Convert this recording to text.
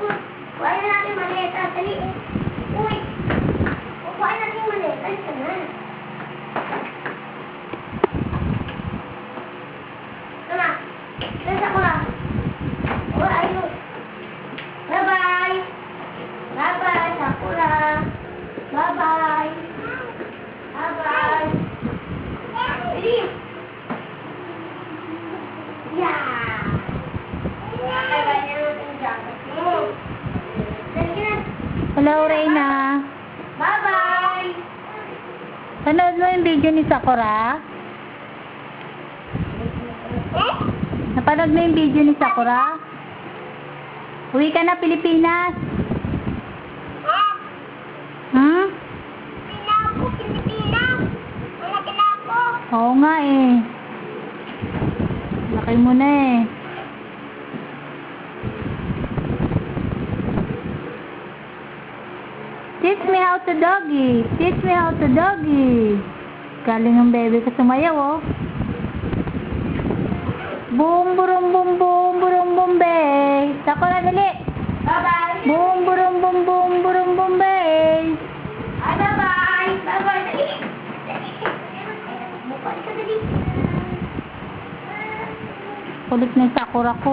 Kuhain na natin maleta. Dali. Uy. Kuhain natin maleta. Ito na. Ito na. Nasa ko na. Bye-bye. Bye-bye, Sakura. Bye-bye. Bye-bye. Yeah. Kaya niya natin yung jacket mo. Dali ka na. Hello, Reyna. Bye-bye. Panood mo yung video ni Sakura? Eh? Napanood mo yung video ni Sakura? Uwi ka na, Pilipinas. Ah, Hmm? Pilipinas ako, Pilipinas. Malaki na ako. Oo nga eh. Laki mo na eh. Teach me how to doggy. Teach me how to doggy. Galing ang baby ko sumayaw oh. Boom, burum, bum, bum, burum, bum, bay. Sako na dali. Bye-bye. Boom, burum, bum, bum, burum, bum, bay. Ay, bye-bye. Bye-bye. Dali. Bukay ka dali. Kulit ni Sakura ko.